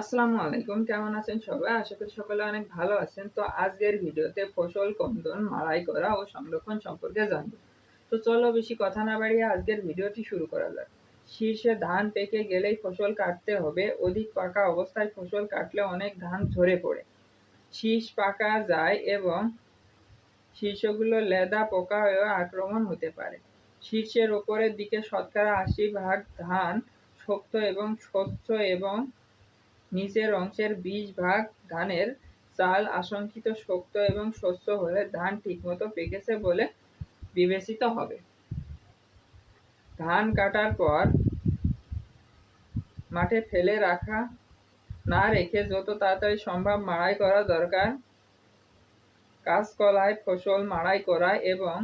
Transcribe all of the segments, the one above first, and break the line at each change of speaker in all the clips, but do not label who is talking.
আসসালামু আলাইকুম, কেমন আছেন সবাই? আশা করি সকলে অনেক ভালো আছেন। তো আজকের ভিডিওতে ফসল, কন্দন, মাড়াই, করা ও সংরক্ষণ সম্পর্কে জানব। তো চলো বেশি কথা না বাড়িয়ে আজকের ভিডিওটি শুরু করা যাক। শীর্ষে ধান পেকে গেলেই ফসল কাটতে হবে। অধিক পাকা অবস্থায় ফসল কাটলে অনেক ধান ঝরে পড়ে। শীষ পাকা যায় এবং শীর্ষগুলো লেদা, পোকা হয়ে আক্রমণ হতে পারে। শীর্ষের ওপরের দিকে শতকরা আশি ভাগ ধান শক্ত এবং স্বচ্ছ এবং নিচের অংশের বিশ ভাগ ধানের চাল আশঙ্কিত শক্ত এবং শস্য হলে ধান ঠিকমতো পেকেছে বলে বিবেচিত হবে। ধান কাটার পর মাঠে ফেলে রাখা না রেখে যত তাড়াতাড়ি সম্ভব মাড়াই করা দরকার। কাঁচকলায় ফসল মাড়াই করা এবং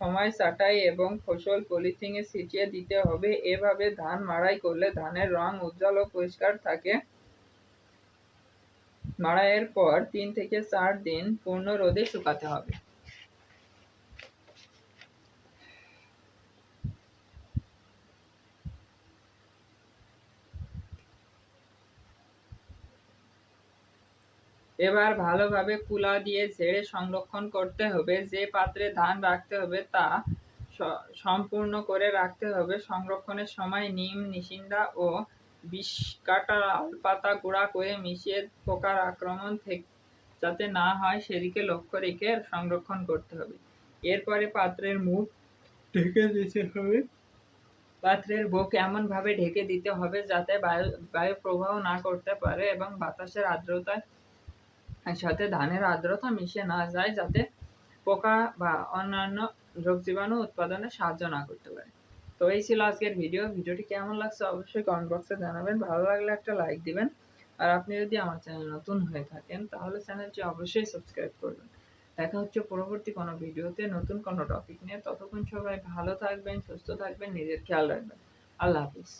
সময় ছাঁটাই এবং ফসল পলিথিনে ছিটিয়ে দিতে হবে। এভাবে ধান মাড়াই করলে ধানের রং উজ্জ্বল ও পরিষ্কার থাকে। মাড়াইয়ের পর তিন থেকে চার দিন পূর্ণ রোদে শুকাতে হবে। এবার ভালোভাবে কুলা দিয়ে ঝেড়ে সংরক্ষণ করতে হবে। যে পাত্রে ধান রাখতে হবে তা সম্পূর্ণ করে রাখতে হবে। সংরক্ষণের সময় নিম নিশিন্দা ও বিষ কাটা পাতা গুঁড়া করে মিশিয়ে পোকার আক্রমণ থেকে, যাতে না হয় সেদিকে লক্ষ্য রেখে সংরক্ষণ করতে হবে। এরপরে পাত্রের মুখ ঢেকে দিতে হবে। পাত্রের বুক এমনভাবে ঢেকে দিতে হবে যাতে বায়ু বায়ু প্রবাহ না করতে পারে এবং বাতাসের আর্দ্রতার সাথে ধানের আর্দ্রতা মিশে না যায় যাতে পোকা বা অন্যান্য রোগ জীবাণু উৎপাদনে সাহায্য না করতে পারে। তো এই ছিল আজকের ভিডিও ভিডিওটি কেমন লাগছে অবশ্যই কমেন্ট বক্সে জানাবেন। ভালো লাগলে একটা লাইক দিবেন। আর আপনি যদি আমার চ্যানেল নতুন হয়ে থাকেন, তাহলে চ্যানেলটি অবশ্যই সাবস্ক্রাইব করবেন। দেখা হচ্ছে পরবর্তী কোনো ভিডিওতে নতুন কোনো টপিক নিয়ে। ততক্ষণ সবাই ভালো থাকবেন, সুস্থ থাকবেন, নিজের খেয়াল রাখবেন। আল্লাহ হাফিজ।